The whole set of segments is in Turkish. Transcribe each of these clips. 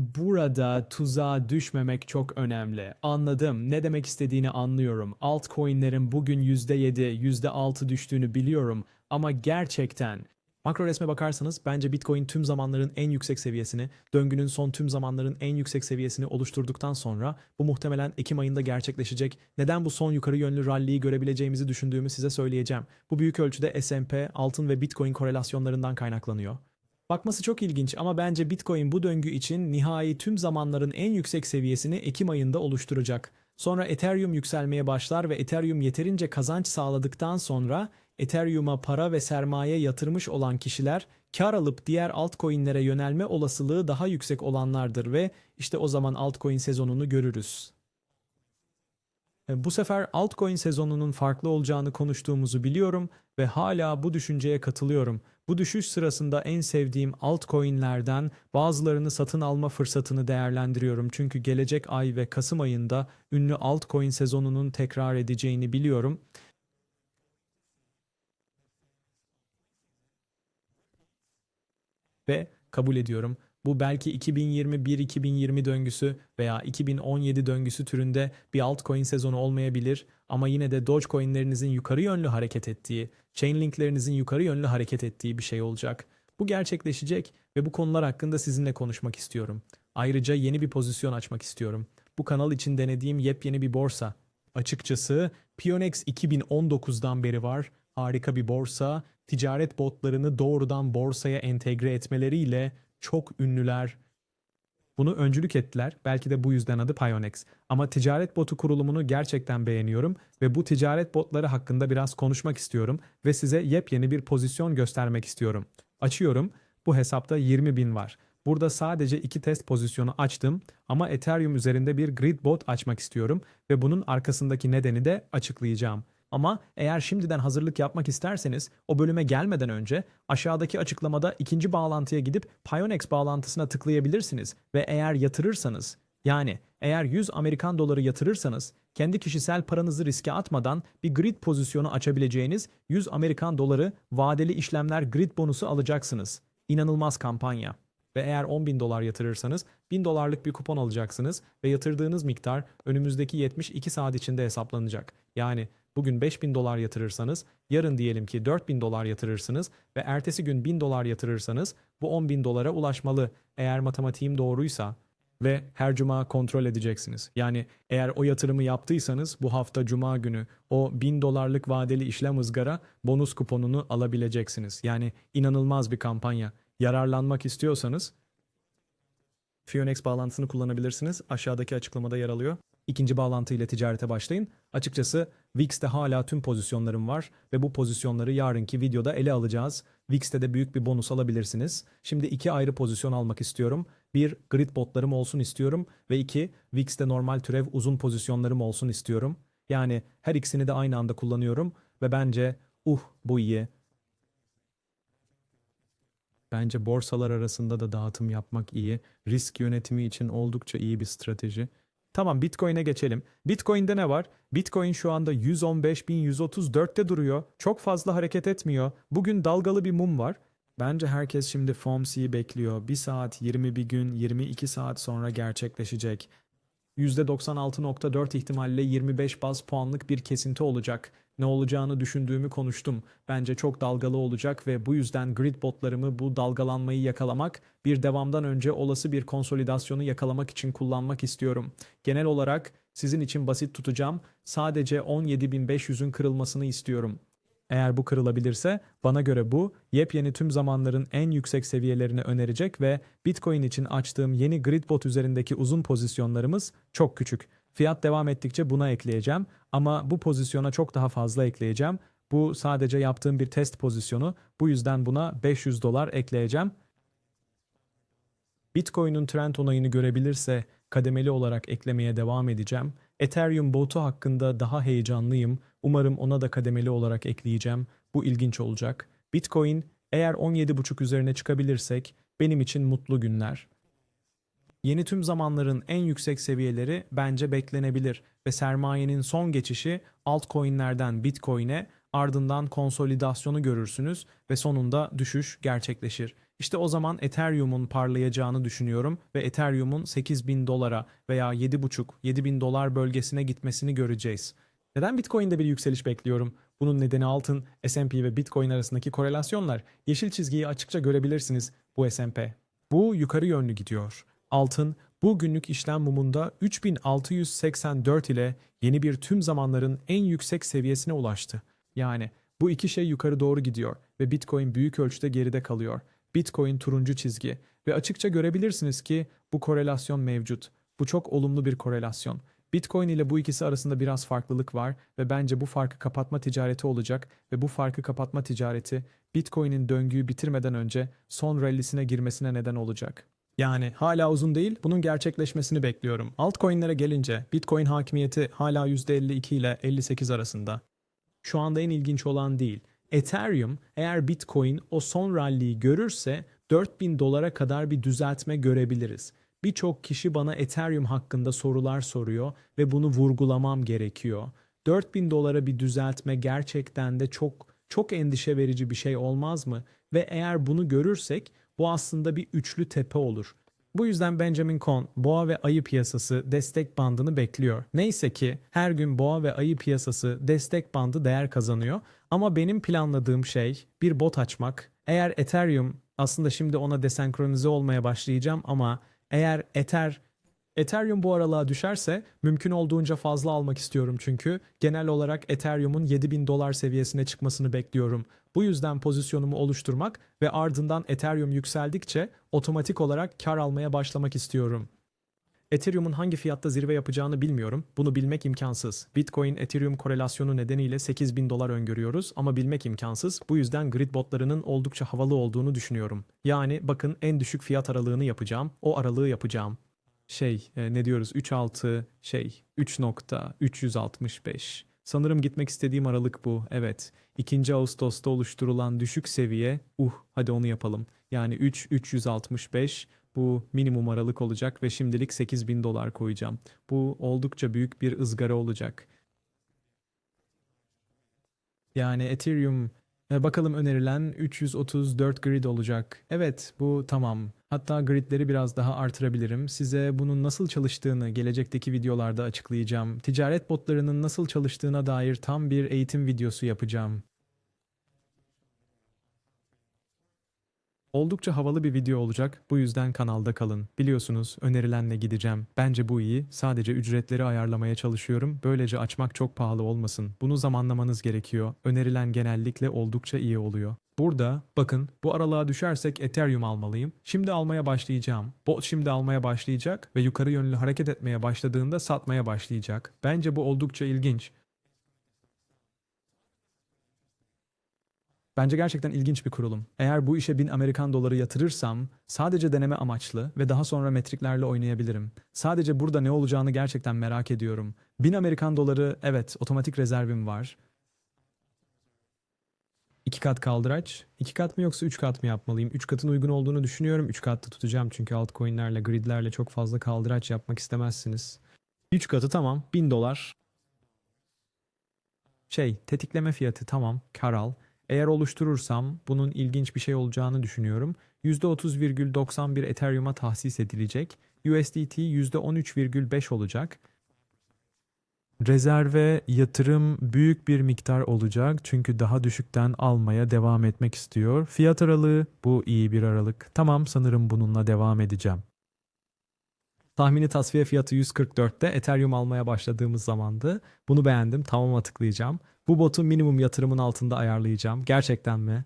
Burada tuzağa düşmemek çok önemli. Anladım. Ne demek istediğini anlıyorum. Altcoin'lerin bugün %7, %6 düştüğünü biliyorum ama gerçekten Makro resme bakarsanız bence Bitcoin tüm zamanların en yüksek seviyesini, döngünün son tüm zamanların en yüksek seviyesini oluşturduktan sonra bu muhtemelen Ekim ayında gerçekleşecek. Neden bu son yukarı yönlü rally'yi görebileceğimizi düşündüğümü size söyleyeceğim. Bu büyük ölçüde S&P, altın ve Bitcoin korelasyonlarından kaynaklanıyor. Bakması çok ilginç ama bence Bitcoin bu döngü için nihai tüm zamanların en yüksek seviyesini Ekim ayında oluşturacak. Sonra Ethereum yükselmeye başlar ve Ethereum yeterince kazanç sağladıktan sonra Ethereum'a para ve sermaye yatırmış olan kişiler kar alıp diğer altcoin'lere yönelme olasılığı daha yüksek olanlardır ve işte o zaman altcoin sezonunu görürüz. E, Bu sefer altcoin sezonunun farklı olacağını konuştuğumuzu biliyorum ve hala bu düşünceye katılıyorum. Bu düşüş sırasında en sevdiğim altcoin'lerden bazılarını satın alma fırsatını değerlendiriyorum. Çünkü gelecek ay ve Kasım ayında ünlü altcoin sezonunun tekrar edeceğini biliyorum. Ve kabul ediyorum. Bu belki 2021-2020 döngüsü veya 2017 döngüsü türünde bir altcoin sezonu olmayabilir ama yine de Dogecoin'lerinizin yukarı yönlü hareket ettiği, Chainlink'lerinizin yukarı yönlü hareket ettiği bir şey olacak. Bu gerçekleşecek ve bu konular hakkında sizinle konuşmak istiyorum. Ayrıca yeni bir pozisyon açmak istiyorum. Bu kanal için denediğim yepyeni bir borsa. Açıkçası Pionex 2019'dan beri var. Harika bir borsa. Ticaret botlarını doğrudan borsaya entegre etmeleriyle çok ünlüler. Bunu öncülük ettiler. Belki de bu yüzden adı Pionex. Ama ticaret botu kurulumunu gerçekten beğeniyorum ve bu ticaret botları hakkında biraz konuşmak istiyorum ve size yepyeni bir pozisyon göstermek istiyorum. Açıyorum. Bu hesapta 20 bin var. Burada sadece iki test pozisyonu açtım ama Ethereum üzerinde bir grid bot açmak istiyorum ve bunun arkasındaki nedeni de açıklayacağım. Ama eğer şimdiden hazırlık yapmak isterseniz o bölüme gelmeden önce aşağıdaki açıklamada ikinci bağlantıya gidip Pionex bağlantısına tıklayabilirsiniz ve eğer yatırırsanız yani eğer 100 Amerikan doları yatırırsanız kendi kişisel paranızı riske atmadan bir grid pozisyonu açabileceğiniz 100 Amerikan doları vadeli işlemler grid bonusu alacaksınız. İnanılmaz kampanya. Ve eğer 10 bin dolar yatırırsanız 1000 dolarlık bir kupon alacaksınız ve yatırdığınız miktar önümüzdeki 72 saat içinde hesaplanacak. Yani bugün 5000 dolar yatırırsanız yarın diyelim ki 4000 dolar yatırırsınız ve ertesi gün 1000 dolar yatırırsanız bu 10 bin dolara ulaşmalı eğer matematiğim doğruysa ve her cuma kontrol edeceksiniz. Yani eğer o yatırımı yaptıysanız bu hafta cuma günü o 1000 dolarlık vadeli işlem ızgara bonus kuponunu alabileceksiniz. Yani inanılmaz bir kampanya. Yararlanmak istiyorsanız Phoenix bağlantısını kullanabilirsiniz. Aşağıdaki açıklamada yer alıyor. İkinci bağlantı ile ticarete başlayın. Açıkçası VIX'te hala tüm pozisyonlarım var ve bu pozisyonları yarınki videoda ele alacağız. VIX'te de büyük bir bonus alabilirsiniz. Şimdi iki ayrı pozisyon almak istiyorum. Bir, grid botlarım olsun istiyorum ve iki, VIX'te normal türev uzun pozisyonlarım olsun istiyorum. Yani her ikisini de aynı anda kullanıyorum ve bence uh bu iyi. Bence borsalar arasında da dağıtım yapmak iyi. Risk yönetimi için oldukça iyi bir strateji. Tamam Bitcoin'e geçelim. Bitcoin'de ne var? Bitcoin şu anda 115.134'te duruyor. Çok fazla hareket etmiyor. Bugün dalgalı bir mum var. Bence herkes şimdi FOMC'yi bekliyor. 1 saat, 21 gün, 22 saat sonra gerçekleşecek. %96.4 ihtimalle 25 baz puanlık bir kesinti olacak. Ne olacağını düşündüğümü konuştum. Bence çok dalgalı olacak ve bu yüzden grid botlarımı bu dalgalanmayı yakalamak, bir devamdan önce olası bir konsolidasyonu yakalamak için kullanmak istiyorum. Genel olarak sizin için basit tutacağım. Sadece 17.500'ün kırılmasını istiyorum. Eğer bu kırılabilirse bana göre bu yepyeni tüm zamanların en yüksek seviyelerini önerecek ve Bitcoin için açtığım yeni Gridbot üzerindeki uzun pozisyonlarımız çok küçük. Fiyat devam ettikçe buna ekleyeceğim ama bu pozisyona çok daha fazla ekleyeceğim. Bu sadece yaptığım bir test pozisyonu. Bu yüzden buna 500 dolar ekleyeceğim. Bitcoin'in trend onayını görebilirse kademeli olarak eklemeye devam edeceğim. Ethereum botu hakkında daha heyecanlıyım. Umarım ona da kademeli olarak ekleyeceğim. Bu ilginç olacak. Bitcoin eğer 17.5 üzerine çıkabilirsek benim için mutlu günler. Yeni tüm zamanların en yüksek seviyeleri bence beklenebilir ve sermayenin son geçişi altcoin'lerden Bitcoin'e ardından konsolidasyonu görürsünüz ve sonunda düşüş gerçekleşir. İşte o zaman Ethereum'un parlayacağını düşünüyorum ve Ethereum'un 8000 dolara veya 7,5-7000 dolar bölgesine gitmesini göreceğiz. Neden Bitcoin'de bir yükseliş bekliyorum? Bunun nedeni altın, S&P ve Bitcoin arasındaki korelasyonlar. Yeşil çizgiyi açıkça görebilirsiniz bu S&P. Bu yukarı yönlü gidiyor. Altın bu günlük işlem mumunda 3684 ile yeni bir tüm zamanların en yüksek seviyesine ulaştı. Yani bu iki şey yukarı doğru gidiyor ve Bitcoin büyük ölçüde geride kalıyor. Bitcoin turuncu çizgi ve açıkça görebilirsiniz ki bu korelasyon mevcut. Bu çok olumlu bir korelasyon. Bitcoin ile bu ikisi arasında biraz farklılık var ve bence bu farkı kapatma ticareti olacak ve bu farkı kapatma ticareti Bitcoin'in döngüyü bitirmeden önce son rallisine girmesine neden olacak. Yani hala uzun değil, bunun gerçekleşmesini bekliyorum. Altcoin'lere gelince Bitcoin hakimiyeti hala %52 ile 58 arasında. Şu anda en ilginç olan değil. Ethereum eğer Bitcoin o son rally'yi görürse 4000 dolara kadar bir düzeltme görebiliriz. Birçok kişi bana Ethereum hakkında sorular soruyor ve bunu vurgulamam gerekiyor. 4000 dolara bir düzeltme gerçekten de çok çok endişe verici bir şey olmaz mı? Ve eğer bunu görürsek bu aslında bir üçlü tepe olur. Bu yüzden Benjamin Cohn boğa ve ayı piyasası destek bandını bekliyor. Neyse ki her gün boğa ve ayı piyasası destek bandı değer kazanıyor. Ama benim planladığım şey bir bot açmak. Eğer Ethereum aslında şimdi ona desenkronize olmaya başlayacağım ama eğer Ether Ethereum bu aralığa düşerse mümkün olduğunca fazla almak istiyorum çünkü genel olarak Ethereum'un 7000 dolar seviyesine çıkmasını bekliyorum. Bu yüzden pozisyonumu oluşturmak ve ardından Ethereum yükseldikçe otomatik olarak kar almaya başlamak istiyorum. Ethereum'un hangi fiyatta zirve yapacağını bilmiyorum. Bunu bilmek imkansız. Bitcoin Ethereum korelasyonu nedeniyle 8000 dolar öngörüyoruz ama bilmek imkansız. Bu yüzden grid botlarının oldukça havalı olduğunu düşünüyorum. Yani bakın en düşük fiyat aralığını yapacağım. O aralığı yapacağım. Şey e, ne diyoruz 3.6 şey 3.365. Sanırım gitmek istediğim aralık bu. Evet. 2. Ağustos'ta oluşturulan düşük seviye. Uh hadi onu yapalım. Yani 3 365 bu minimum aralık olacak ve şimdilik 8000 dolar koyacağım. Bu oldukça büyük bir ızgara olacak. Yani Ethereum bakalım önerilen 334 grid olacak. Evet bu tamam. Hatta gridleri biraz daha artırabilirim. Size bunun nasıl çalıştığını gelecekteki videolarda açıklayacağım. Ticaret botlarının nasıl çalıştığına dair tam bir eğitim videosu yapacağım. Oldukça havalı bir video olacak. Bu yüzden kanalda kalın. Biliyorsunuz önerilenle gideceğim. Bence bu iyi. Sadece ücretleri ayarlamaya çalışıyorum. Böylece açmak çok pahalı olmasın. Bunu zamanlamanız gerekiyor. Önerilen genellikle oldukça iyi oluyor. Burada bakın bu aralığa düşersek Ethereum almalıyım. Şimdi almaya başlayacağım. Bot şimdi almaya başlayacak ve yukarı yönlü hareket etmeye başladığında satmaya başlayacak. Bence bu oldukça ilginç. Bence gerçekten ilginç bir kurulum. Eğer bu işe 1000 Amerikan doları yatırırsam sadece deneme amaçlı ve daha sonra metriklerle oynayabilirim. Sadece burada ne olacağını gerçekten merak ediyorum. 1000 Amerikan doları evet otomatik rezervim var. İki kat kaldıraç. İki kat mı yoksa üç kat mı yapmalıyım? Üç katın uygun olduğunu düşünüyorum. Üç katta tutacağım çünkü altcoin'lerle, gridlerle çok fazla kaldıraç yapmak istemezsiniz. Üç katı tamam. 1000 dolar. Şey, tetikleme fiyatı tamam. Kar al. Eğer oluşturursam bunun ilginç bir şey olacağını düşünüyorum. %30,91 Ethereum'a tahsis edilecek. USDT %13,5 olacak. Rezerve yatırım büyük bir miktar olacak çünkü daha düşükten almaya devam etmek istiyor. Fiyat aralığı bu iyi bir aralık. Tamam sanırım bununla devam edeceğim. Tahmini tasfiye fiyatı 144'te Ethereum almaya başladığımız zamandı. Bunu beğendim. Tamam'a tıklayacağım. Bu botu minimum yatırımın altında ayarlayacağım. Gerçekten mi?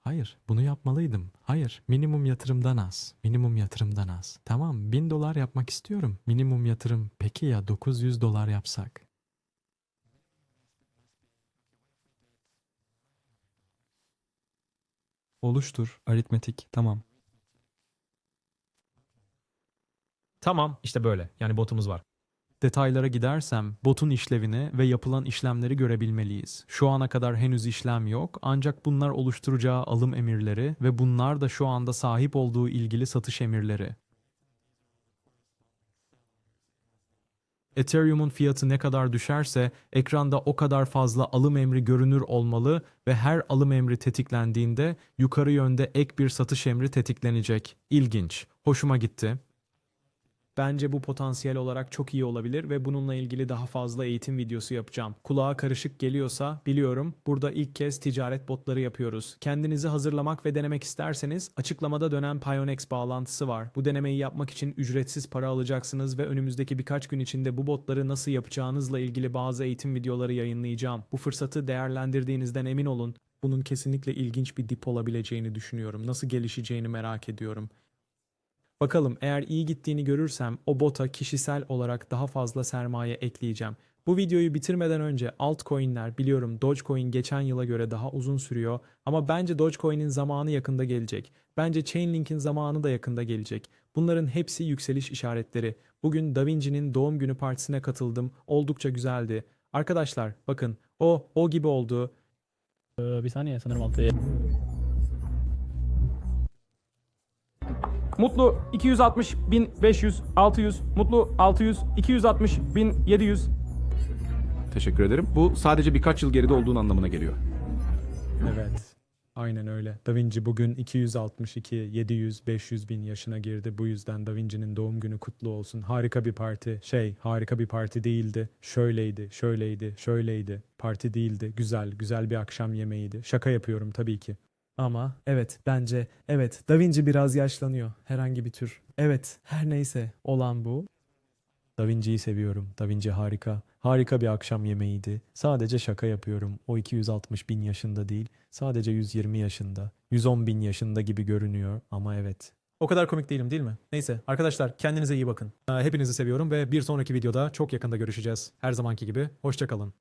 Hayır, bunu yapmalıydım. Hayır, minimum yatırımdan az. Minimum yatırımdan az. Tamam, 1000 dolar yapmak istiyorum. Minimum yatırım. Peki ya 900 dolar yapsak? Oluştur. Aritmetik. Tamam. Tamam işte böyle. Yani botumuz var. Detaylara gidersem botun işlevini ve yapılan işlemleri görebilmeliyiz. Şu ana kadar henüz işlem yok ancak bunlar oluşturacağı alım emirleri ve bunlar da şu anda sahip olduğu ilgili satış emirleri. Ethereum'un fiyatı ne kadar düşerse ekranda o kadar fazla alım emri görünür olmalı ve her alım emri tetiklendiğinde yukarı yönde ek bir satış emri tetiklenecek. İlginç. Hoşuma gitti. Bence bu potansiyel olarak çok iyi olabilir ve bununla ilgili daha fazla eğitim videosu yapacağım. Kulağa karışık geliyorsa biliyorum burada ilk kez ticaret botları yapıyoruz. Kendinizi hazırlamak ve denemek isterseniz açıklamada dönen Pionex bağlantısı var. Bu denemeyi yapmak için ücretsiz para alacaksınız ve önümüzdeki birkaç gün içinde bu botları nasıl yapacağınızla ilgili bazı eğitim videoları yayınlayacağım. Bu fırsatı değerlendirdiğinizden emin olun. Bunun kesinlikle ilginç bir dip olabileceğini düşünüyorum. Nasıl gelişeceğini merak ediyorum. Bakalım eğer iyi gittiğini görürsem o bota kişisel olarak daha fazla sermaye ekleyeceğim. Bu videoyu bitirmeden önce altcoin'ler biliyorum Dogecoin geçen yıla göre daha uzun sürüyor ama bence Dogecoin'in zamanı yakında gelecek. Bence Chainlink'in zamanı da yakında gelecek. Bunların hepsi yükseliş işaretleri. Bugün Da Vinci'nin doğum günü partisine katıldım. Oldukça güzeldi. Arkadaşlar bakın o o gibi oldu. Ee, bir saniye sanırım altı. Mutlu 260 1500 600 Mutlu 600 260 1700 Teşekkür ederim. Bu sadece birkaç yıl geride olduğun anlamına geliyor. Evet. Aynen öyle. Da Vinci bugün 262, 700, 500 bin yaşına girdi. Bu yüzden Da Vinci'nin doğum günü kutlu olsun. Harika bir parti. Şey, harika bir parti değildi. Şöyleydi, şöyleydi, şöyleydi. Parti değildi. Güzel, güzel bir akşam yemeğiydi. Şaka yapıyorum tabii ki. Ama evet bence evet Da Vinci biraz yaşlanıyor. Herhangi bir tür. Evet her neyse olan bu. Da Vinci'yi seviyorum. Da Vinci harika. Harika bir akşam yemeğiydi. Sadece şaka yapıyorum. O 260 bin yaşında değil. Sadece 120 yaşında. 110 bin yaşında gibi görünüyor ama evet. O kadar komik değilim değil mi? Neyse arkadaşlar kendinize iyi bakın. Ee, Hepinizi seviyorum ve bir sonraki videoda çok yakında görüşeceğiz. Her zamanki gibi. Hoşçakalın.